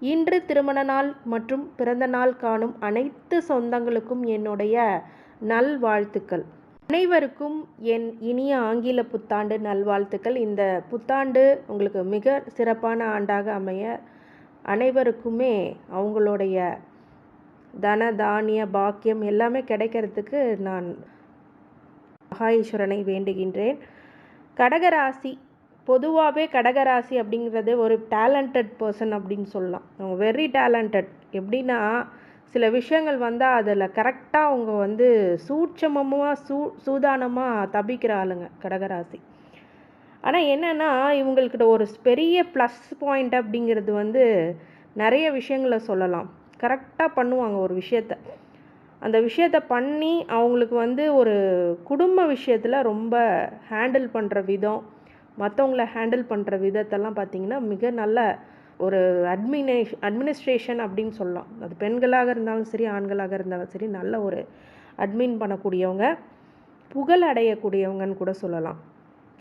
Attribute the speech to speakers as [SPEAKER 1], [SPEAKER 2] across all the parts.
[SPEAKER 1] இன்று திருமண நாள் மற்றும் பிறந்த நாள் காணும் அனைத்து சொந்தங்களுக்கும் என்னுடைய நல்வாழ்த்துக்கள். அனைவருக்கும் என் இனிய ஆங்கில புத்தாண்டு நல்வாழ்த்துக்கள். இந்த புத்தாண்டு உங்களுக்கு மிக சிறப்பான ஆண்டாக அமைய அனைவருக்குமே அவங்களுடைய தன தானிய பாக்கியம் எல்லாமே கிடைக்கிறதுக்கு நான் மகாஈஸ்வரனை வேண்டுகின்றேன். கடகராசி பொதுவாகவே கடகராசி அப்படிங்கிறது ஒரு டேலண்டட் பர்சன் அப்படின்னு சொல்லலாம். அவங்க வெரி டேலண்டட் எப்படின்னா சில விஷயங்கள் வந்தால் அதில் கரெக்டாக அவங்க வந்து சூட்சமமாக சூ சூதானமாக தப்பிக்கிற ஆளுங்க கடகராசி. ஆனால் என்னென்னா இவங்கள்கிட்ட ஒரு பெரிய ப்ளஸ் பாயிண்ட் அப்படிங்கிறது வந்து நிறைய விஷயங்களை சொல்லலாம். கரெக்டாக பண்ணுவாங்க ஒரு விஷயத்த. அந்த விஷயத்த பண்ணி அவங்களுக்கு வந்து ஒரு குடும்ப விஷயத்தில் ரொம்ப ஹேண்டில் பண்ணுற விதம் மற்றவங்கள ஹேண்டில் பண்ணுற விதத்தெல்லாம் பார்த்திங்கன்னா மிக நல்ல ஒரு அட்மினேஷ் அட்மினிஸ்ட்ரேஷன் அப்படின்னு சொல்லலாம். அது பெண்களாக இருந்தாலும் சரி ஆண்களாக இருந்தாலும் சரி நல்ல ஒரு அட்மின் பண்ணக்கூடியவங்க புகழ் அடையக்கூடியவங்கன்னு கூட சொல்லலாம்.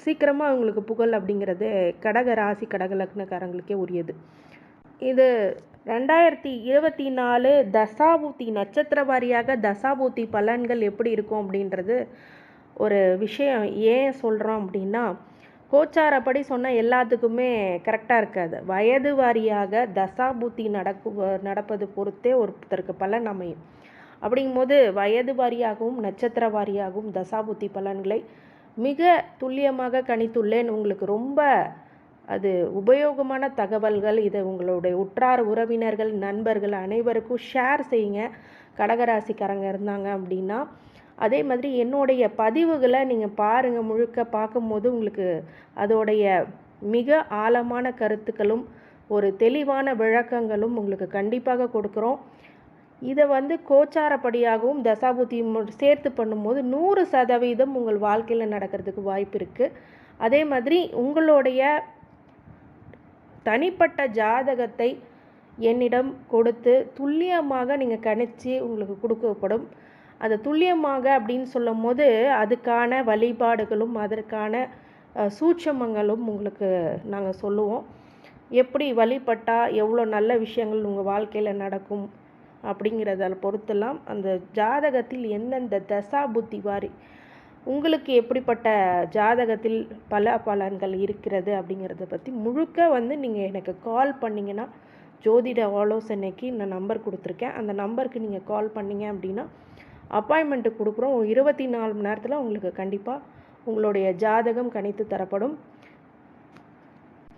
[SPEAKER 1] சீக்கிரமாக அவங்களுக்கு புகழ் அப்படிங்கிறது கடக ராசி கடக லக்னக்காரங்களுக்கே உரியது. இது ரெண்டாயிரத்தி இருபத்தி நாலு தசாபூத்தி நட்சத்திர வாரியாக தசாபூத்தி பலன்கள் எப்படி இருக்கும் அப்படின்றது ஒரு விஷயம் ஏன் சொல்கிறோம் அப்படின்னா கோச்சாரப்படி சொன்ன எல்லாத்துக்குமே கரெக்டாக இருக்காது. வயது வாரியாக தசாபுத்தி நடக்கு நடப்பது பொறுத்தே ஒருத்தருக்கு பலன் அமையும். அப்படிங்கும்போது வயது வாரியாகவும் நட்சத்திர வாரியாகவும் தசாபுத்தி பலன்களை மிக துல்லியமாக கணித்துள்ளேன். உங்களுக்கு ரொம்ப அது உபயோகமான தகவல்கள். இதை உங்களுடைய உற்றார் உறவினர்கள் நண்பர்கள் அனைவருக்கும் ஷேர் செய்யுங்க. கடகராசிக்காரங்க இருந்தாங்க அப்படின்னா அதே மாதிரி என்னுடைய பதிவுகளை நீங்கள் பாருங்கள் முழுக்க பார்க்கும்போது உங்களுக்கு அதோடைய மிக ஆழமான கருத்துக்களும் ஒரு தெளிவான விளக்கங்களும் உங்களுக்கு கண்டிப்பாக கொடுக்குறோம். இதை வந்து கோச்சாரப்படியாகவும் தசாபுத்தியும் சேர்த்து பண்ணும்போது நூறு சதவீதம் உங்கள் வாழ்க்கையில் நடக்கிறதுக்கு வாய்ப்பு இருக்குது அதே மாதிரி உங்களுடைய தனிப்பட்ட ஜாதகத்தை என்னிடம் கொடுத்து துல்லியமாக நீங்கள் கணிச்சு உங்களுக்கு கொடுக்கப்படும். அது துல்லியமாக அப்படின்னு சொல்லும் போது அதுக்கான வழிபாடுகளும் அதற்கான சூட்சமங்களும் உங்களுக்கு நாங்கள் சொல்லுவோம். எப்படி வழிபட்டால் எவ்வளோ நல்ல விஷயங்கள் உங்கள் வாழ்க்கையில் நடக்கும் அப்படிங்கிறத பொறுத்தெல்லாம் அந்த ஜாதகத்தில் எந்தெந்த தசா புத்தி வாரி உங்களுக்கு எப்படிப்பட்ட ஜாதகத்தில் பல பலன்கள் இருக்கிறது அப்படிங்கிறத பற்றி முழுக்க வந்து நீங்கள் எனக்கு கால் பண்ணிங்கன்னா ஜோதிட ஆலோசனைக்கு நான் நம்பர் கொடுத்துருக்கேன். அந்த நம்பருக்கு நீங்கள் கால் பண்ணிங்க அப்படின்னா அப்பாயின்மெண்ட்டு கொடுக்குறோம். இருபத்தி நாலு மணி நேரத்தில் உங்களுக்கு கண்டிப்பாக உங்களுடைய ஜாதகம் கணித்து தரப்படும்.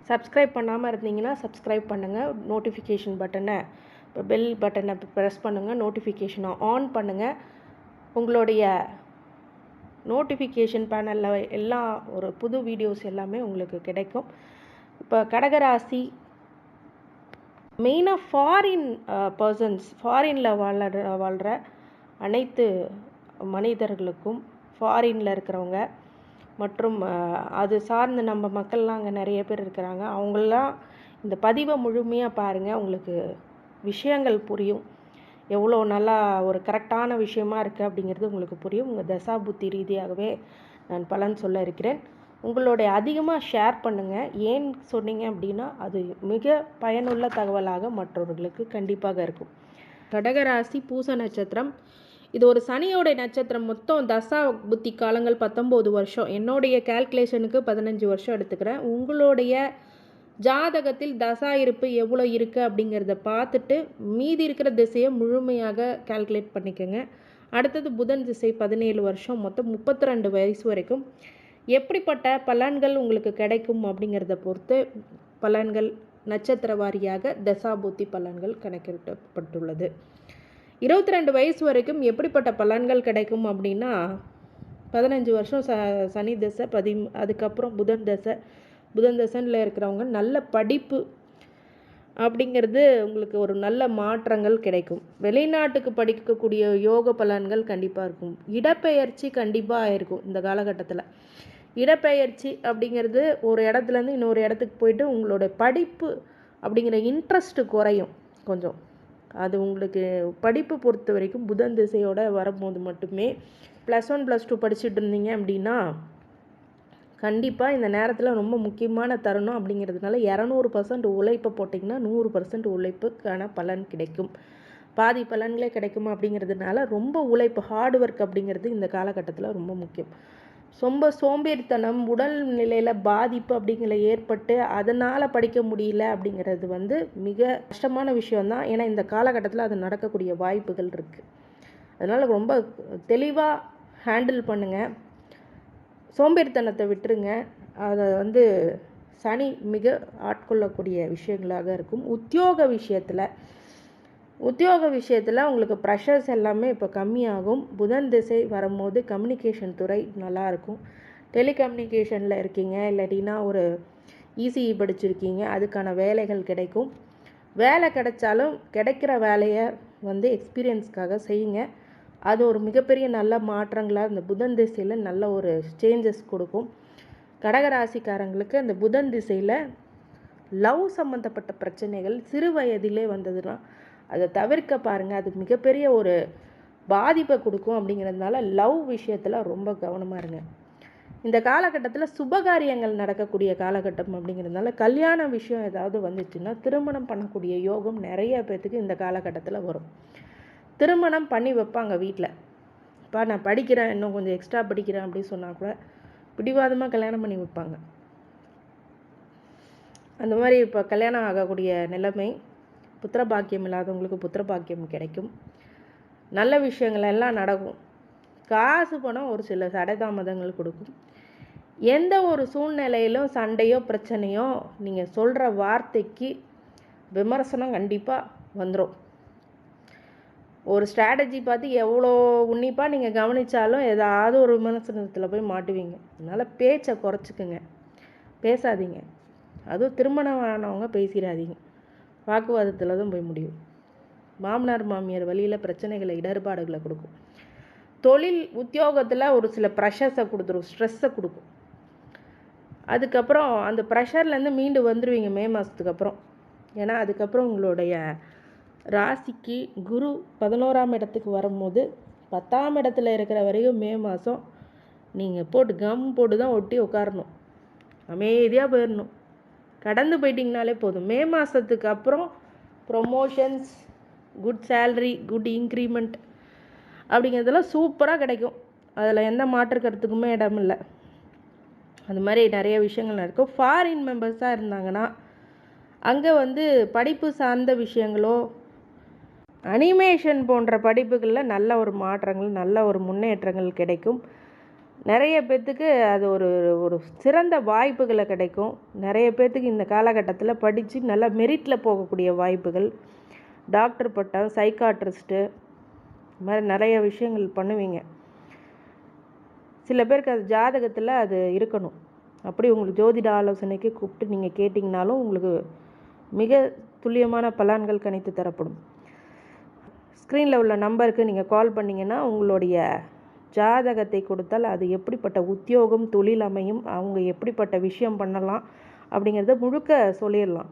[SPEAKER 1] சப்ஸ்கிரைப் பண்ணாமல் இருந்தீங்கன்னா சப்ஸ்கிரைப் பண்ணுங்கள் நோட்டிஃபிகேஷன் பட்டனை இப்போ பெல் பட்டனை ப்ரெஸ் பண்ணுங்கள் நோட்டிஃபிகேஷனை ஆன் பண்ணுங்கள் உங்களுடைய நோட்டிஃபிகேஷன் பேனலில் எல்லா ஒரு புது வீடியோஸ் எல்லாமே உங்களுக்கு கிடைக்கும். இப்போ கடகராசி மெயினாக ஃபாரின் பர்சன்ஸ் ஃபாரினில் வாழ வாழ்கிற அனைத்து மனிதர்களுக்கும் ஃபாரினில் இருக்கிறவங்க மற்றும் அது சார்ந்த நம்ம மக்கள்லாம் அங்கே நிறைய பேர் இருக்கிறாங்க. அவங்களாம் இந்த பதிவை முழுமையாக பாருங்கள் உங்களுக்கு விஷயங்கள் புரியும். எவ்வளோ நல்லா ஒரு கரெக்டான விஷயமா இருக்குது அப்படிங்கிறது உங்களுக்கு புரியும். உங்கள் தசா புத்தி ரீதியாகவே நான் பலன் சொல்ல இருக்கிறேன். உங்களுடைய அதிகமாக ஷேர் பண்ணுங்கள் ஏன் சொன்னீங்க அப்படின்னா அது மிக பயனுள்ள தகவலாக மற்றவர்களுக்கு கண்டிப்பாக இருக்கும். கடகராசி பூச நட்சத்திரம். இது ஒரு சனியோடைய நட்சத்திரம். மொத்தம் தசா புத்தி காலங்கள் பத்தொம்போது வருஷம். என்னுடைய கேல்குலேஷனுக்கு பதினஞ்சு வருஷம் எடுத்துக்கிறேன். உங்களுடைய ஜாதகத்தில் தசா இருப்பு எவ்வளோ இருக்குது அப்படிங்கிறத பார்த்துட்டு மீதி இருக்கிற திசையை முழுமையாக கால்குலேட் பண்ணிக்கோங்க. அடுத்தது புதன் திசை பதினேழு வருஷம். மொத்தம் முப்பத்தி ரெண்டு வயசு வரைக்கும். எப்படிப்பட்ட பலன்கள் உங்களுக்கு கிடைக்கும் அப்படிங்கிறத பொறுத்து பலன்கள் நட்சத்திர வாரியாக தசாபூத்தி பலன்கள் கணக்கிடப்பட்டுள்ளது. இருபத்தி ரெண்டு வயசு வரைக்கும் எப்படிப்பட்ட பலன்கள் கிடைக்கும் அப்படின்னா பதினஞ்சு வருஷம் ச சனி தசை பதி அதுக்கப்புறம் புதன் தசை. புதன் தசனில் இருக்கிறவங்க நல்ல படிப்பு அப்படிங்கிறது உங்களுக்கு ஒரு நல்ல மாற்றங்கள் கிடைக்கும். வெளிநாட்டுக்கு படிக்கக்கூடிய யோக பலன்கள் கண்டிப்பாக இருக்கும். இடப்பெயர்ச்சி கண்டிப்பாக இருக்கும் இந்த காலகட்டத்தில். இடப்பெயர்ச்சி அப்படிங்கிறது ஒரு இடத்துலேருந்து இன்னொரு இடத்துக்கு போயிட்டு உங்களோட படிப்பு அப்படிங்கிற இன்ட்ரெஸ்ட்டு குறையும் கொஞ்சம். அது உங்களுக்கு படிப்பு பொறுத்த வரைக்கும் புதன் திசையோடு வரும்போது மட்டுமே. ப்ளஸ் ஒன் ப்ளஸ் டூ படிச்சுட்டு இருந்தீங்க அப்படின்னா கண்டிப்பாக இந்த நேரத்தில் ரொம்ப முக்கியமான தருணம் அப்படிங்கிறதுனால இரநூறு பர்சன்ட் உழைப்பை போட்டிங்கன்னா நூறு பர்சன்ட் உழைப்புக்கான பலன் கிடைக்கும். பாதி பலன்களே கிடைக்குமா அப்படிங்கிறதுனால ரொம்ப உழைப்பு ஹார்ட் ஒர்க் அப்படிங்கிறது இந்த காலகட்டத்தில் ரொம்ப முக்கியம். ரொம்ப சோம்பேறித்தனம் உடல் நிலையில் பாதிப்பு அப்படிங்கிற ஏற்பட்டு அதனால் படிக்க முடியல அப்படிங்கிறது வந்து மிக கஷ்டமான விஷயம்தான். ஏன்னா இந்த காலகட்டத்தில் அது நடக்கக்கூடிய வாய்ப்புகள் இருக்குது அதனால் ரொம்ப தெளிவாக ஹேண்டில் பண்ணுங்கள் சோம்பேறித்தனத்தை விட்டுருங்க. அதை வந்து சனி மிக ஆட்கொள்ளக்கூடிய விஷயங்களாக இருக்கும். உத்தியோக விஷயத்தில் உத்தியோக விஷயத்தில் உங்களுக்கு ப்ரெஷர்ஸ் எல்லாமே இப்போ கம்மியாகும். புதன் திசை வரும்போது கம்யூனிகேஷன் துறை நல்லாயிருக்கும் டெலிகம்யூனிகேஷனில் இருக்கீங்க இல்லாட்டினா ஒரு இசிஇ படிச்சிருக்கீங்க அதுக்கான வேலைகள் கிடைக்கும். வேலை கிடைச்சாலும் கிடைக்கிற வேலையை வந்து எக்ஸ்பீரியன்ஸ்க்காக செய்யுங்க. அது ஒரு மிகப்பெரிய நல்ல மாற்றங்களாக இந்த புதன் திசையில் நல்ல ஒரு சேஞ்சஸ் கொடுக்கும். கடகராசிக்காரங்களுக்கு அந்த புதன் திசையில் லவ் சம்மந்தப்பட்ட பிரச்சனைகள் சிறு வயதிலே வந்ததுன்னா அதை தவிர்க்க பாருங்கள் அது மிகப்பெரிய ஒரு பாதிப்பை கொடுக்கும் அப்படிங்கிறதுனால லவ் விஷயத்தில் ரொம்ப கவனமாக இருங்க. இந்த காலகட்டத்தில் சுபகாரியங்கள் நடக்கக்கூடிய காலகட்டம் அப்படிங்கிறதுனால கல்யாண விஷயம் ஏதாவது வந்துச்சுன்னா திருமணம் பண்ணக்கூடிய யோகம் நிறைய பேர்த்துக்கு இந்த காலகட்டத்தில் வரும். திருமணம் பண்ணி வைப்பாங்க வீட்டில் இப்போ நான் படிக்கிறேன் இன்னும் கொஞ்சம் எக்ஸ்ட்ரா படிக்கிறேன் அப்படின்னு சொன்னால் கூட பிடிவாதமாக கல்யாணம் பண்ணி வைப்பாங்க. அந்த மாதிரி இப்போ கல்யாணம் ஆகக்கூடிய நிலைமை புத்திர பாக்கியம் இல்லாதவங்களுக்கு புத்திர பாக்கியம் கிடைக்கும். நல்ல விஷயங்கள் எல்லாம் நடக்கும். காசு பணம் ஒரு சில சடதாமதங்கள் கொடுக்கும். எந்த ஒரு சூழ்நிலையிலும் சண்டையோ பிரச்சனையோ நீங்கள் சொல்கிற வார்த்தைக்கு விமர்சனம் கண்டிப்பாக வந்துடும் ஒரு ஸ்ட்ராட்டஜி பார்த்து எவ்வளோ உன்னிப்பாக நீங்கள் கவனித்தாலும் ஏதாவது ஒரு விமர்சனத்தில் போய் மாட்டுவீங்க. அதனால் பேச்சை குறைச்சிக்குங்க. பேசாதீங்க. அதுவும் திருமணம் ஆனவங்க பேசிடாதீங்க. வாக்குவாதத்தில் தான் போய் முடியும். மாமனார் மாமியார் வழியில் பிரச்சனைகளை இடர்பாடுகளை கொடுக்கும். தொழில் உத்தியோகத்தில் ஒரு சில ப்ரெஷர்ஸை கொடுத்துரும். ஸ்ட்ரெஸ்ஸை கொடுக்கும். அதுக்கப்புறம் அந்த ப்ரெஷர்லேருந்து மீண்டு வந்துடுவீங்க மே மாதத்துக்கு அப்புறம். ஏன்னா அதுக்கப்புறம் உங்களுடைய ராசிக்கு குரு பதினோராம் இடத்துக்கு வரும்போது பத்தாம் இடத்துல இருக்கிற வரைக்கும் மே மாதம் நீங்கள் போட்டு கம் போட்டு தான் ஒட்டி உட்காரணும் அமைதியாக போயிடணும் கடந்து போயிட்டிங்கனாலே போதும். மே மாதத்துக்கு அப்புறம் promotions good salary good increment அப்படிங்கிறதெல்லாம் சூப்பராக கிடைக்கும். அதில் எந்த மாற்று கருத்துக்குமே இடம் இல்லை. அது மாதிரி நிறைய விஷயங்கள் நடக்கும். ஃபாரின் மெம்பர்ஸாக இருந்தாங்கன்னா அங்கே வந்து படிப்பு சார்ந்த விஷயங்களோ அனிமேஷன் போன்ற படிப்புகளில் நல்ல ஒரு மாற்றங்கள் நல்ல ஒரு முன்னேற்றங்கள் கிடைக்கும். நிறைய பேர்த்துக்கு அது ஒரு ஒரு சிறந்த வாய்ப்புகளை கிடைக்கும். நிறைய பேர்த்துக்கு இந்த காலகட்டத்தில் படித்து நல்லா மெரிட்டில் போகக்கூடிய வாய்ப்புகள். டாக்டர் பட்டம் சைக்காட்ரிஸ்ட்டு இது மாதிரி நிறைய விஷயங்கள் பண்ணுவீங்க. சில பேருக்கு அது ஜாதகத்தில் அது இருக்கணும். அப்படி உங்களுக்கு ஜோதிட ஆலோசனைக்கு கூப்பிட்டு நீங்கள் கேட்டிங்கனாலும் உங்களுக்கு மிக துல்லியமான பலன்கள் கணித்து தரப்படும். ஸ்க்ரீனில் உள்ள நம்பருக்கு நீங்கள் கால் பண்ணிங்கன்னா உங்களுடைய ஜாதகத்தை கொடுத்தால் அது எப்படிப்பட்ட உத்தியோகம் தொழில் அமையும் அவங்க எப்படிப்பட்ட விஷயம் பண்ணலாம் அப்படிங்கிறத முழுக்க சொல்லிடலாம்.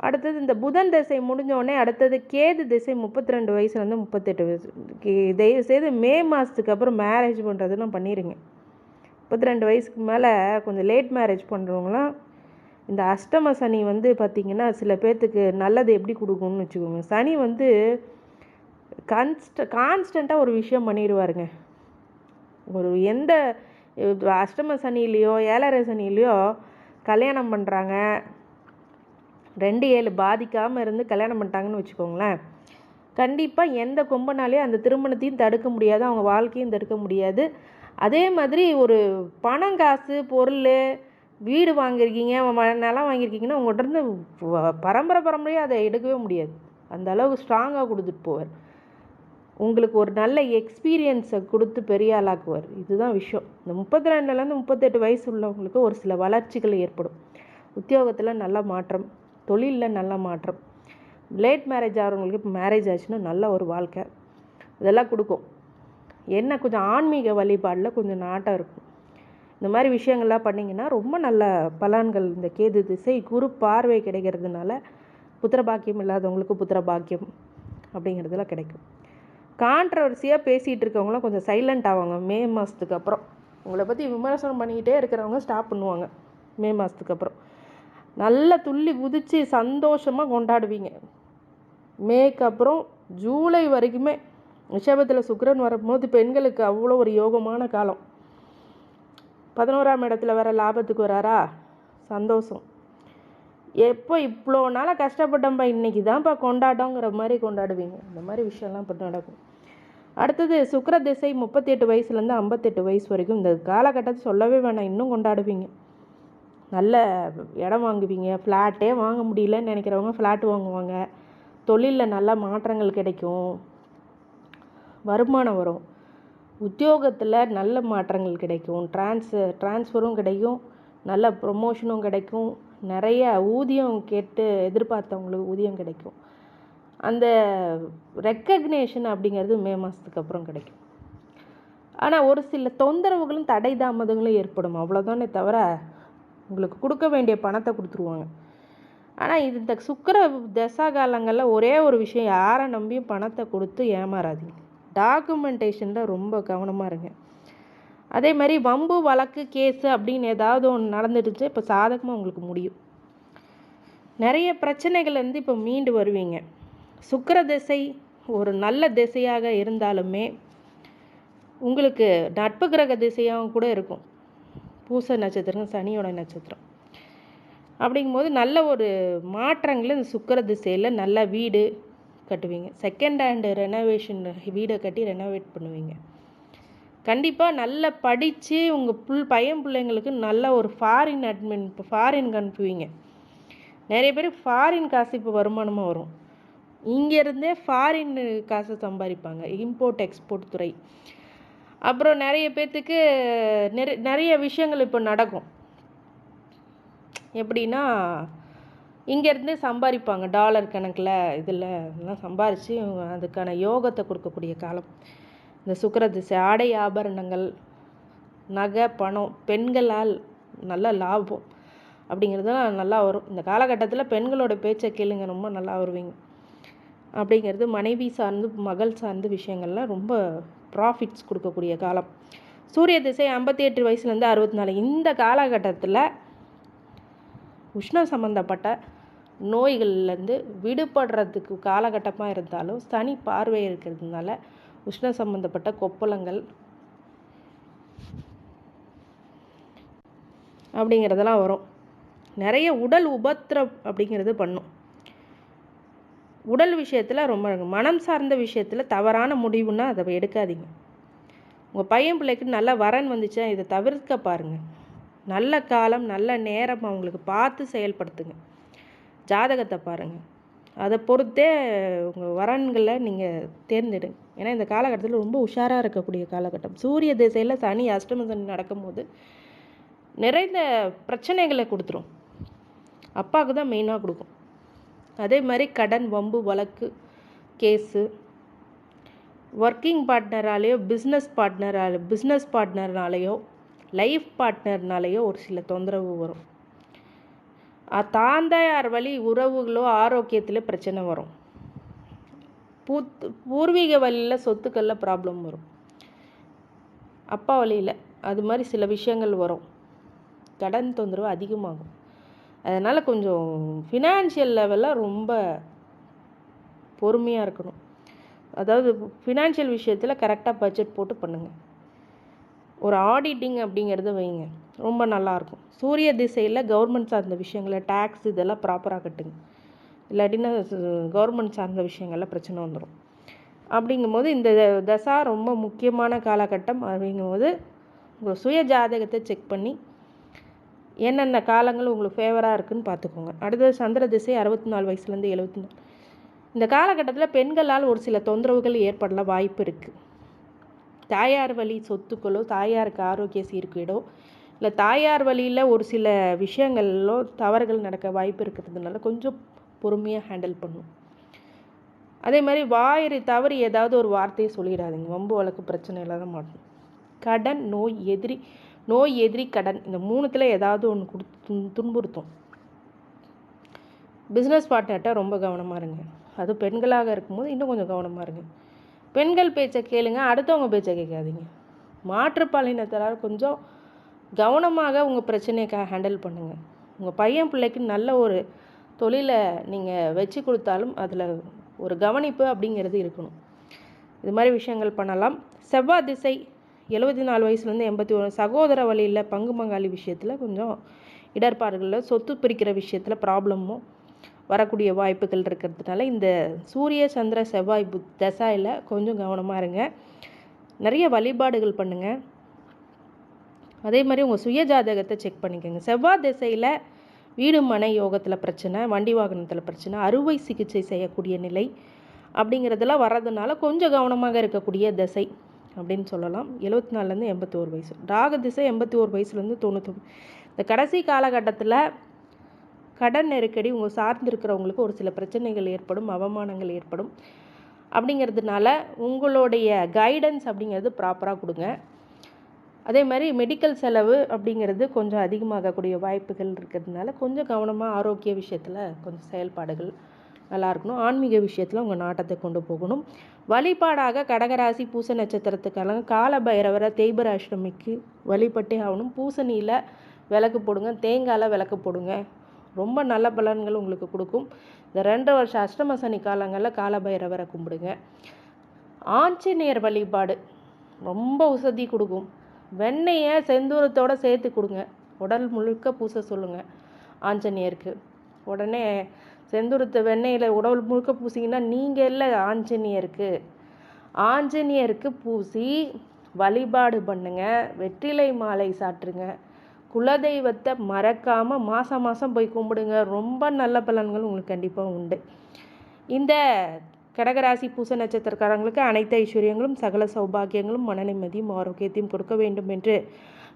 [SPEAKER 1] அடுத்தது இந்த புதன் திசை முடிஞ்சோடனே அடுத்தது கேது திசை முப்பத்தி ரெண்டு வயசுலேருந்து முப்பத்தெட்டு வயசு கே- தயவு செய்து மே மாதத்துக்கு அப்புறம் மேரேஜ் பண்ணுறதுன்னா பண்ணிடுங்க முப்பத்தி ரெண்டு வயசுக்கு மேலே கொஞ்சம் லேட் மேரேஜ் பண்ணுறவங்களாம் இந்த அஷ்டம சனி வந்து பார்த்திங்கன்னா சில பேர்த்துக்கு நல்லது எப்படி கொடுக்கும்னு வச்சுக்கோங்க. சனி வந்து கன்ஸ்ட கான்ஸ்டண்ட்டாக ஒரு விஷயம் பண்ணிடுவாருங்க ஒரு எந்த அஷ்டம சனிலேயோ ஏழரை சனிலேயோ கல்யாணம் பண்ணுறாங்க ரெண்டு ஏழு பாதிக்காமல் இருந்து கல்யாணம் பண்ணிட்டாங்கன்னு வச்சுக்கோங்களேன். கண்டிப்பாக எந்த கொம்பனாலையும் அந்த திருமணத்தையும் தடுக்க முடியாது அவங்க வாழ்க்கையும் தடுக்க முடியாது. அதே மாதிரி ஒரு பணம் காசு பொருள் வீடு வாங்கியிருக்கீங்க ம- நிலம் வாங்கியிருக்கீங்கன்னா உங்கள்கிட்ட இருந்து பரம்பரை பரம்பரையாக அதை எடுக்கவே முடியாது. அந்த அளவுக்கு ஸ்ட்ராங்காக கொடுத்துட்டு போவார். உங்களுக்கு ஒரு நல்ல எக்ஸ்பீரியன்ஸை கொடுத்து பெரிய ஆளாக்குவார். இதுதான் விஷயம். இந்த முப்பத்தி ரெண்டுலேருந்து முப்பத்தெட்டு வயசு உள்ளவங்களுக்கு ஒரு சில வளர்ச்சிகள் ஏற்படும். உத்தியோகத்தில் நல்ல மாற்றம் தொழிலில் நல்ல மாற்றம். லேட் மேரேஜ் ஆகிறவங்களுக்கு இப்போ மேரேஜ் ஆச்சுன்னா நல்ல ஒரு வாழ்க்கை. இதெல்லாம் கொடுக்கும். என்ன கொஞ்சம் ஆன்மீக வழிபாடில் கொஞ்சம் நாட்டம் இருக்கும். இந்த மாதிரி விஷயங்கள்லாம் பண்ணிங்கன்னா ரொம்ப நல்ல பலன்கள். இந்த கேது திசை குரு பார்வை கிடைக்கிறதுனால புத்திர பாக்கியம் இல்லாதவங்களுக்கு புத்திர பாக்கியம் அப்படிங்கிறதுலாம் கிடைக்கும். கான்ட்ரவர்சியாக பேசிகிட்டு இருக்கவங்களாம் கொஞ்சம் சைலண்ட் ஆவாங்க. மே மாதத்துக்கு அப்புறம். உங்களை பற்றி விமர்சனம் பண்ணிக்கிட்டே இருக்கிறவங்க ஸ்டாப் பண்ணுவாங்க. மே மாதத்துக்கு அப்புறம். நல்லா துள்ளி குதித்து சந்தோஷமாக கொண்டாடுவீங்க. மேக்கு அப்புறம் ஜூலை வரைக்குமே ரிஷபத்தில் சுக்கிரன் வரும்போது பெண்களுக்கு அவ்வளோ ஒரு யோகமான காலம். பதினோராம் இடத்துல வர லாபத்துக்கு வராரா? சந்தோஷம். எப்போ இவ்வளோ நாளாக கஷ்டப்பட்டோம்ப்பா இன்றைக்கி தான்ப்பா கொண்டாட்டங்கிற மாதிரி கொண்டாடுவீங்க. இந்த மாதிரி விஷயம்லாம் இப்போ நடக்கும். அடுத்தது சுக்கிர திசை முப்பத்தெட்டு வயசுலேருந்து ஐம்பத்தெட்டு வயசு வரைக்கும். இந்த காலகட்டத்தை சொல்லவே வேணாம். இன்னும் கொண்டாடுவீங்க. நல்ல இடம் வாங்குவீங்க. ஃப்ளாட்டே வாங்க முடியலன்னு நினைக்கிறவங்க ஃப்ளாட் வாங்குவாங்க. தொழிலில் நல்ல மாற்றங்கள் கிடைக்கும். வருமானம் வரும். உத்தியோகத்தில் நல்ல மாற்றங்கள் கிடைக்கும். ட்ரான்ஸ் ட்ரான்ஸ்ஃபரும் கிடைக்கும். நல்ல ப்ரொமோஷனும் கிடைக்கும். நிறைய ஊதியம் கேட்டு எதிர்பார்த்தவங்களுக்கு ஊதியம் கிடைக்கும். அந்த ரெக்கக்னேஷன் அப்படிங்கிறது மே மாதத்துக்கு அப்புறம் கிடைக்கும். ஆனால் ஒரு சில தொந்தரவுகளும் தடை தாமதங்களும் ஏற்படும். அவ்வளோதானே தவிர உங்களுக்கு கொடுக்க வேண்டிய பணத்தை கொடுத்துருவாங்க. ஆனால் இது இந்த சுக்கர தசா காலங்களில் ஒரே ஒரு விஷயம் யாரை நம்பியும் பணத்தை கொடுத்து ஏமாறாதீங்க. டாக்குமெண்டேஷனில் ரொம்ப கவனமாக இருங்க. அதே மாதிரி வம்பு வழக்கு கேஸு அப்படின்னு ஏதாவது ஒன்று நடந்துடுச்சு இப்போ சாதகமாக உங்களுக்கு முடியும். நிறைய பிரச்சனைகள்லேருந்து இப்போ மீண்டு வருவீங்க. சுக்கிர திசை ஒரு நல்ல திசையாக இருந்தாலுமே உங்களுக்கு நட்பு கிரக திசையாகவும் கூட இருக்கும். பூச நட்சத்திரம் சனியோட நட்சத்திரம். அப்படிங்கும்போது நல்ல ஒரு மாற்றங்கள் இந்த சுக்கிர திசையில் நல்ல வீடு கட்டுவீங்க. செகண்ட் ஹேண்டு ரெனோவேஷன் வீடை கட்டி ரெனோவேட் பண்ணுவீங்க. கண்டிப்பாக நல்லா படித்து உங்கள் புல் பையன் பிள்ளைங்களுக்கு நல்ல ஒரு ஃபாரின் அட்மின் இப்போ ஃபாரின் அனுப்புவீங்க நிறைய பேர் ஃபாரின் காசு இப்போ வருமானமாக வரும். இங்கேருந்தே ஃபாரின் காசை சம்பாதிப்பாங்க இம்போர்ட் எக்ஸ்போர்ட் துறை. அப்புறம் நிறைய பேர்த்துக்கு நிறைய நிறைய விஷயங்கள் இப்போ நடக்கும். எப்படின்னா இங்கேருந்தே சம்பாதிப்பாங்க டாலர் கணக்கில் இதில் எல்லாம் சம்பாரித்து அதுக்கான யோகத்தை கொடுக்கக்கூடிய காலம். இந்த சுக்கர திசை ஆடை ஆபரணங்கள் நகை பணம் பெண்களால் நல்ல லாபம் அப்படிங்கிறதுலாம் நல்லா வரும். இந்த காலகட்டத்தில் பெண்களோட பேச்சை கேளுங்க ரொம்ப நல்லா வருவீங்க. அப்படிங்கிறது மனைவி சார்ந்து மகள் சார்ந்து விஷயங்கள்லாம் ரொம்ப ப்ராஃபிட்ஸ் கொடுக்கக்கூடிய காலம். சூரிய திசை ஐம்பத்தி எட்டு வயசுலேருந்து அறுபத்தி நாலு இந்த காலகட்டத்தில் உஷ்ணம் சம்மந்தப்பட்ட நோய்கள்லேருந்து விடுபடுறதுக்கு காலகட்டமாக இருந்தாலும் சனி பார்வை இருக்கிறதுனால உஷ்ணம் சம்மந்தப்பட்ட கொப்பளங்கள் அப்படிங்கிறதெல்லாம் வரும். நிறைய உடல் உபத்திரம் அப்படிங்கிறது பண்ணும். உடல் விஷயத்தில் ரொம்ப மனம் சார்ந்த விஷயத்தில் தவறான முடிவுன்னா அதை எடுக்காதீங்க. உங்கள் பையன் பிள்ளைக்கு நல்ல வரன் வந்துச்சா இதை தவிர்க்க பாருங்கள் நல்ல காலம் நல்ல நேரம் அவங்களுக்கு பார்த்து செயல்படுத்துங்க. ஜாதகத்தை பாருங்கள் அதை பொறுத்தே உங்கள் வரன்களை நீங்கள் தேர்ந்தெடுங்க. ஏன்னா இந்த காலகட்டத்தில் ரொம்ப உஷாராக இருக்கக்கூடிய காலகட்டம். சூரிய திசையில் சனி அஷ்டம சனி நடக்கும்போது நிறைந்த பிரச்சனைகளை கொடுத்துரும். அப்பாவுக்கு தான் மெயினாக கொடுக்கும். அதே மாதிரி கடன் வம்பு வழக்கு கேஸு. ஒர்க்கிங் பார்ட்னராலேயோ பிஸ்னஸ் பார்ட்னரால் பிஸ்னஸ் பார்ட்னர்னாலேயோ லைஃப் பார்ட்னர்னாலேயோ ஒரு சில தொந்தரவு வரும். தாந்தாயார் வழி உறவுகளோ ஆரோக்கியத்தில் பிரச்சனை வரும். பூத் பூர்வீக வழியில் சொத்துக்களில் ப்ராப்ளம் வரும். அப்பா வழியில் அது மாதிரி சில விஷயங்கள் வரும். கடன் தொந்தரவு அதிகமாகும். அதனால் கொஞ்சம் ஃபினான்ஷியல் லெவலில் ரொம்ப பொறுமையாக இருக்கணும். அதாவது ஃபினான்ஷியல் விஷயத்தில் கரெக்டாக பட்ஜெட் போட்டு பண்ணுங்கள் ஒரு ஆடிட்டிங் அப்படிங்கிறத வைங்க. ரொம்ப நல்லாயிருக்கும் சூரிய திசையில் கவர்மெண்ட் சார்ந்த விஷயங்களை டேக்ஸ் இதெல்லாம் ப்ராப்பராக கட்டுங்க. இல்லாட்டின்னா கவர்மெண்ட் சார்ந்த விஷயங்களில் பிரச்சனை வந்துடும் அப்படிங்கும்போது இந்த தசா ரொம்ப முக்கியமான காலகட்டம். அப்படிங்கும்போது உங்கள் சுய ஜாதகத்தை செக் பண்ணி என்னென்ன காலங்கள் உங்களுக்கு ஃபேவராக இருக்குதுன்னு பார்த்துக்கோங்க. அடுத்தது சந்திர திசை அறுபத்தி நாலு வயசுலேருந்து எழுபத்தி நாலு இந்த காலகட்டத்தில் பெண்களால் ஒரு சில தொந்தரவுகள் ஏற்படல வாய்ப்பு இருக்குது தாயார் வழி சொத்துக்களோ தாயாருக்கு ஆரோக்கிய சீர்கேடோ இல்லை தாயார் வழியில் ஒரு சில விஷயங்களோ தவறுகள் நடக்க வாய்ப்பு இருக்கிறதுனால கொஞ்சம் பொறுமையாக ஹேண்டில் பண்ணும். அதே மாதிரி வாயிறு தவறு ஏதாவது ஒரு வார்த்தையை சொல்லிடாதீங்க. வம்பு வழக்கு பிரச்சனை இல்லாத மாட்டோம். கடன் நோய் எதிரி நோய் எதிரி கடன் இந்த மூணுத்தில் ஏதாவது ஒன்று கொடுத்து துன்புறுத்தும். பிஸ்னஸ் பார்ட்னர்கிட்ட ரொம்ப கவனமாக இருங்க. அது பெண்களாக இருக்கும்போது இன்னும் கொஞ்சம் கவனமாக இருங்க. பெண்கள் பேச்சை கேளுங்க அடுத்தவங்க பேச்சை கேட்காதீங்க. மாற்றுப்பாலினத்தினால் கொஞ்சம் கவனமாக உங்கள் பிரச்சனையை ஹேண்டில் பண்ணுங்கள் உங்கள் பையன் பிள்ளைக்கு நல்ல ஒரு தொழிலை நீங்கள் வச்சு கொடுத்தாலும் அதில் ஒரு கவனிப்பு அப்படிங்கிறது இருக்கணும். இது மாதிரி விஷயங்கள் பண்ணலாம். செவ்வாய் திசை எழுபத்தி நாலு வயசுலேருந்து எண்பத்தி ஒன்று சகோதர வழியில் பங்கு பங்காளி விஷயத்தில் கொஞ்சம் இடர்பாடுகளில் சொத்து பிரிக்கிற விஷயத்தில் ப்ராப்ளமும் வரக்கூடிய வாய்ப்புகள் இருக்கிறதுனால இந்த சூரிய சந்திர செவ்வாய் புத் தசாயில் கொஞ்சம் கவனமாக இருங்க. நிறைய வழிபாடுகள் பண்ணுங்கள் அதே மாதிரி உங்கள் சுய ஜாதகத்தை செக் பண்ணிக்கோங்க. செவ்வாய் திசையில் வீடு மனை யோகத்தில் பிரச்சனை வண்டி வாகனத்தில் பிரச்சனை அறுவை சிகிச்சை செய்யக்கூடிய நிலை அப்படிங்கிறதெல்லாம் வர்றதுனால கொஞ்சம் கவனமாக இருக்கக்கூடிய திசை. அப்படின்னு சொல்லலாம். எழுபத்தி நாலுலேருந்து எண்பத்தி ஒரு வயசு. ராக திசை எண்பத்தி ஒரு வயசுலேருந்து தொண்ணூத்தொம்பது இந்த கடைசி காலகட்டத்தில் கடன் நெருக்கடி உங்கள் சார்ந்திருக்கிறவங்களுக்கு ஒரு சில பிரச்சனைகள் ஏற்படும் அவமானங்கள் ஏற்படும். அப்படிங்கிறதுனால உங்களுடைய கைடன்ஸ் அப்படிங்கிறது ப்ராப்பராக கொடுங்க. அதே மாதிரி மெடிக்கல் செலவு அப்படிங்கிறது கொஞ்சம் அதிகமாகக்கூடிய வாய்ப்புகள் இருக்கிறதுனால கொஞ்சம் கவனமாக ஆரோக்கிய விஷயத்தில் கொஞ்சம் செயல்பாடுகள் நல்லா இருக்கணும். ஆன்மீக விஷயத்தில் உங்கள் நாட்டத்தை கொண்டு போகணும். வழிபாடாக கடகராசி பூச நட்சத்திரத்துக்கெல்லாம் கால பைரவரை தேய்பர அஷ்டமிக்கு வழிபட்டே ஆகணும். பூசணியில் விளக்கு போடுங்க தேங்காயில் விளக்கு போடுங்க. ரொம்ப நல்ல பலன்கள் உங்களுக்கு கொடுக்கும். இந்த ரெண்டு வருஷம் அஷ்டம சனி காலங்களில் கால பைரவரை கும்பிடுங்க. ஆஞ்சநேயர் வழிபாடு ரொம்ப உசதி கொடுக்கும். வெண்ணெயை செந்தூரத்தோடு சேர்த்து கொடுங்க. உடல் முழுக்க பூச சொல்லுங்கள் ஆஞ்சநேயருக்கு. உடனே செந்துருத்த வெண்ணெயில் உடல் முழுக்க பூசிங்கன்னா நீங்கள் இல்லை ஆஞ்சநேயருக்கு. ஆஞ்சநேயருக்கு பூசி வழிபாடு பண்ணுங்க. வெற்றிலை மாலை சாற்றுங்க. குலதெய்வத்தை மறக்காமல் மாதம் மாதம் போய் கும்பிடுங்க. ரொம்ப நல்ல பலன்கள் உங்களுக்கு கண்டிப்பாக உண்டு. இந்த கடகராசி பூச நட்சத்திரக்காரங்களுக்கு அனைத்து ஐஸ்வர்யங்களும் சகல சௌபாகியங்களும் மனநிம்மதியும் ஆரோக்கியத்தையும் கொடுக்க வேண்டும் என்று